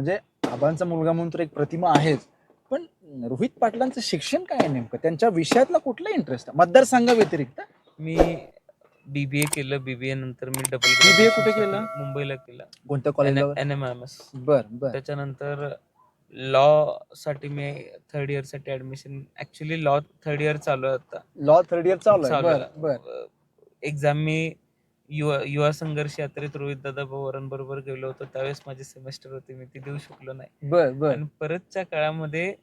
म्हणजे आबांचा मुलगा म्हणून तर एक प्रतिमा आहेच. पण रोहित पाटलांचं शिक्षण काय आहे नेमकं? त्यांच्या विषयातला कुठला इंटरेस्ट मतदारसंघा व्यतिरिक्त? मी बीबीए केलं. बीबीए नंतर मी डबल BBA कुठे केलं? मुंबईला केलं. कोणत्या कॉलेजला एन एम एम एस बर बर. त्याच्यानंतर लॉ साठी मी third इयरसाठी admission actually law third year चालू आहे आता. लॉ थर्ड इयर चालू आहे. चालू बर बर. आहे. एक्झाम मी युवा युवा संघर्ष यात्रेत रोहित दादा पवारां बरोबर गेलो होतो. त्यावेळेस माझी सेमेस्टर होती. मी ती देऊ शकलो नाही. बर बर. आणि परतच्या काळामध्ये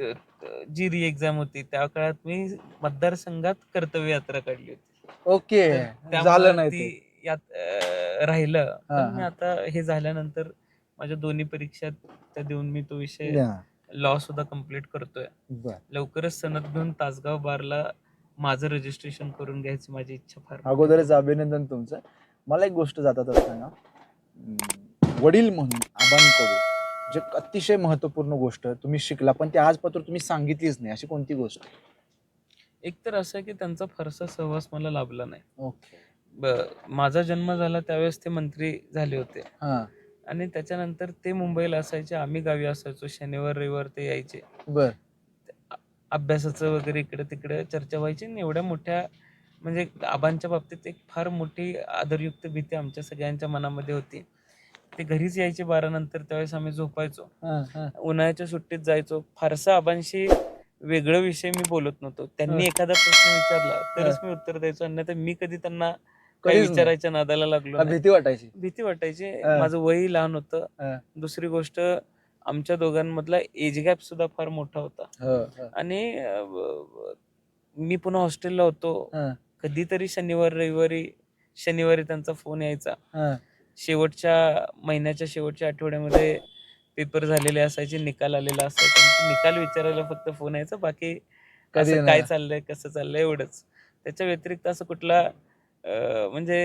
त- त- जी री एक्झाम होती त्या काळात मी मतदारसंघात कर्तव्य यात्रा काढली होती. ओके. तर त्यामुळं झालं नाही ती. ते यात अं, राहिलं. हा, पण मी हा. आता हे झाल्यानंतर माझ्या दोन्ही परीक्षा त्या देऊन मी तो विषय लॉ सुद्धा कंप्लीट करतोय. बर. लवकरच सनद घेऊन तासगाव बारला माझं रजिस्ट्रेशन करून घ्यायची माझी इच्छा फार अगोदरच अभिनंदन तुमचं. मला एक गोष्ट जातात सांगा. अं, वडील म्हणून आबांकडून जे अतिशय महत्त्वपूर्ण गोष्ट तुम्ही शिकला पण ते आजपत्र तुम्ही सांगितलीच नाही अशी कोणती गोष्ट. एक तर असं की त्यांचा फारसा सहवास मला लाभला नाही. ओके. ब- माझा जन्म झाला त्यावेळेस ते मंत्री झाले होते. हा. आणि त्याच्यानंतर ते मुंबईला असायचे आम्ही गावी असायचो शनिवार रविवार ते यायचे. बर. अभ्यासाचं वगैरे इकडे तिकडे चर्चा व्हायची आणि एवढ्या मोठ्या म्हणजे आबांच्या बाबतीत एक फार मोठी आदरयुक्त भीती आमच्या सगळ्यांच्या मनामध्ये होती ते घरीच यायचे बारा नंतर त्यावेळेस आम्ही झोपायचो. उन्हाळ्याच्या सुट्टीत जायचो फारसा आबांशी वेगळं विषय मी बोलत नव्हतो त्यांनी. एखादा प्रश्न विचारला तरच मी उत्तर द्यायचो अन्यथा मी कधी त्यांना काही. विचारायच्या नादाला लागलो. भीती वाटायची भीती वाटायची. माझं वय लहान होतं. दुसरी गोष्ट आमच्या दोघांमधला एज गॅप सुद्धा फार मोठा होता. हो, हो. आणि मी पुन्हा हॉस्टेलला होतो. कधीतरी शनिवार रविवारी शनिवारी त्यांचा फोन यायचा. शेवटच्या महिन्याच्या शेवटच्या आठवड्यामध्ये पेपर झालेले असायचे निकाल आलेला असायचा. ते निकाल विचारायला फक्त फोन यायचा. बाकी नाही. काय चाललंय कसं चाललंय एवढंच. त्याच्या व्यतिरिक्त असं कुठला म्हणजे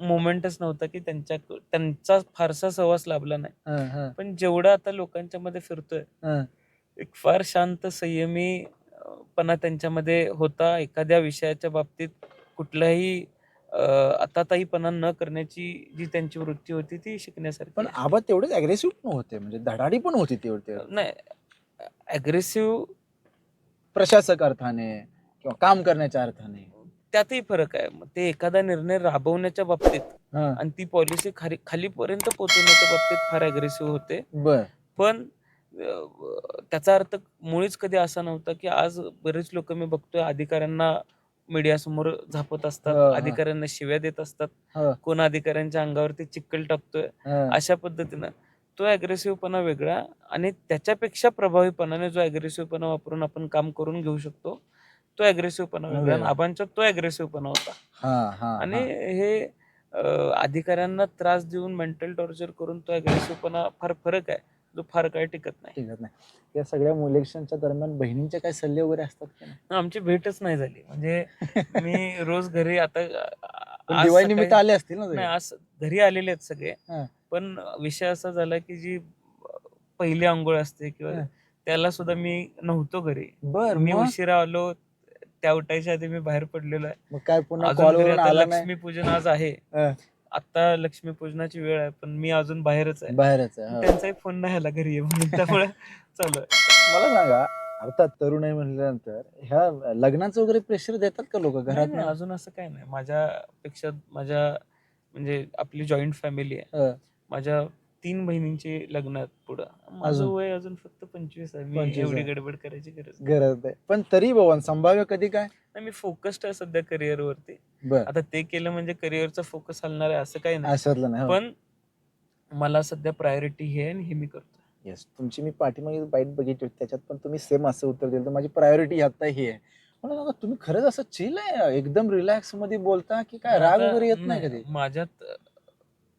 मोमेंटच नव्हता की त्यांच्या त्यांचा फारसा सहवास लाभला नाही. हा, पण जेवढं आता लोकांच्या मध्ये फिरतोय हा. एक फार शांत संयमी अ, पणा त्यांच्यामध्ये होता. एखाद्या विषयाच्या बाबतीत कुठलाही अ, आताताईपणा न करण्याची जी त्यांची वृत्ती होती ती शिकण्यासारखी पण आहे. आबा तेवढेच अग्रेसिव्ह पण होते म्हणजे धडाडी पण होती तेवढे नाही अग्रेसिव्ह प्रशासक अर्थाने किंवा काम करण्याच्या अर्थाने. त्यातही फरक आहे. मग ते एखादा निर्णय राबवण्याच्या बाबतीत हा, आणि ती पॉलिसी खाली खालीपर्यंत पोहोचवण्याच्या बाबतीत फार अग्रेसिव्ह होते. बर. पण अ, त्याचा अर्थ मुळीच कधी असा नव्हता की आज बरेच लोक मी बघतोय अधिकाऱ्यांना मीडियासमोर झापत हा, असतात हा. अधिकाऱ्यांना शिव्या देत असतात. कोण अधिकाऱ्यांच्या अंगावरती चिक्कल टाकतोय हा. अशा पद्धतीनं. तो अग्रेसिव्हपणा वेगळा आणि त्याच्यापेक्षा प्रभावीपणाने जो अग्रेसिव्हपणा वापरून आपण काम करून घेऊ शकतो तो अग्रेसिव्हपणा वेगळा आणि वेगळा. आबांचा तो अग्रेसिव्हपणा होता हा, हा, आणि हा. अधिकाऱ्यांना त्रास देऊन मेंटल टॉर्चर करून तो अग्रेसिव्हपणा फार फरक आहे जो फार काळ टिकत नाही ठीक नाही या सगळ्या इलेक्शनच्या दरम्यान बहिणींचे काय सल्ले वगैरे असतात? आमची भेटच नाही झाली म्हणजे मी रोज घरी आता पण दिवाळी निमित्त आले असतील ना? आज घरी आलेले आहेत सगळे. पण विषय असा झाला की जी पहिली आंघोळ असते किंवा. त्याला सुद्धा मी नव्हतो घरी बर मी? उशिरा आलो त्या उठायच्या आधी मी बाहेर पडलेलो आहे. मग काय पुन्हा अजून घरी कॉलवरून आता आला नाही? लक्ष्मीपूजन आज आहे. हा. आता लक्ष्मीपूजनाची वेळ आहे पण मी अजून बाहेरच आहे. बाहेरच आहे, हा. त्यांचाही फोन नाही आला घरी ये म्हणून त्यामुळे चालू आहे. मला सांगा अर्थात तरुण आहे म्हटल्यानंतर ह्या लग्नाचं वगैरे प्रेशर देतात का लोक घरात? नाही, अजून असं काय नाही. माझ्यापेक्षा माझ्या म्हणजे आपली जॉईंट फॅमिली आहे. हा. माझ्या तीन बहिणींची लग्न आहेत पुढं. माझं अजून? वय अजून फक्त पंचवीस आहे. मी 25 एवढी आहे. गडबड करायची गरज नाही. गरज आहे पण तरी बाबा संभाव्य कधी काय? नाही, मी फोकस्ड आहे सध्या करिअर वरती. बर. आता ते केलं म्हणजे करिअरचा फोकस हलणार आहे असं काही नाही. नाही हो. पण मला सध्या प्रायोरिटी हे आहे आणि हे मी करतो येस तुमची मी पाठीमागे बाईट बघितली होती त्याच्यात पण तुम्ही सेम असं उत्तर दिलं. तर माझी प्रायोरिटी आता ही आहे. तुम्ही खरंच असं चिल आहे? एकदम रिलॅक्समध्ये बोलता की काय? राग आता वगैरे येत नाही कधी? माझ्यात अ,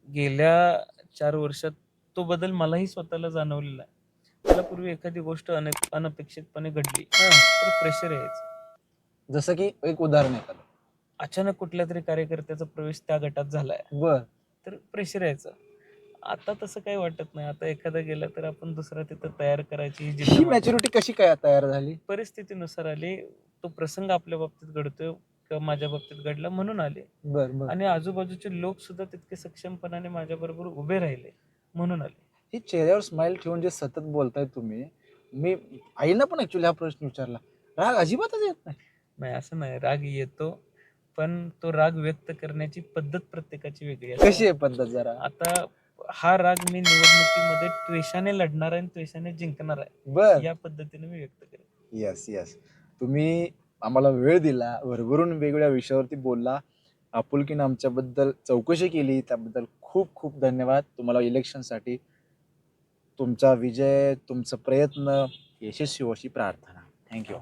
गेल्या चार वर्षात तो बदल मलाही स्वतःला जाणवलेला आहे. मला पूर्वी एखादी गोष्ट अने अनपेक्षितपणे घडली हा. तर प्रेशर यायचं. जसं की एक उदाहरण एखादं अचानक कुठल्या तरी कार्यकर्त्याचा प्रवेश त्या गटात झालाय. बर. तर प्रेशर यायचं. आता तसं काही वाटत नाही. आता एखादा गेला तर आपण दुसरा तिथं तयार करायची ही जिद्द मॅच्युरिटी कशी काय तयार झाली? परिस्थितीनुसार आली तो प्रसंग आपल्या बाबतीत घडतोय किंवा माझ्या बाबतीत घडला म्हणून आले. बर बर. आणि आजूबाजूचे लोक सुद्धा तितके सक्षमपणाने माझ्या बरोबर उभे राहिले. म्हणून आले. ही चेहऱ्यावर स्माइल ठेवून जे सतत बोलताय तुम्ही मी आईनं पण ऍक्च्युली हा प्रश्न विचारला. राग अजिबातच येत नाही. नाही असं नाही. राग येतो पण तो राग व्यक्त करण्याची पद्धत प्रत्येकाची वेगळी असते. कशी आहे पद्धत जरा? आता हा राग मी निवडणुकीमध्ये त्वेषाने लढणार आहे आणि त्वेषाने जिंकणार आहे. बर. या पद्धतीने मी व्यक्त करेन. येस येस तुम्ही आम्हाला वेळ दिला भरभरून वेगवेगळ्या विषयावरती बोलला. आपुलकीनं आमच्याबद्दल चौकशी केली त्याबद्दल खूप खूप धन्यवाद. तुम्हाला इलेक्शनसाठी तुमचा विजय तुमचं प्रयत्न यशस्वी हो अशी प्रार्थना. थँक्यू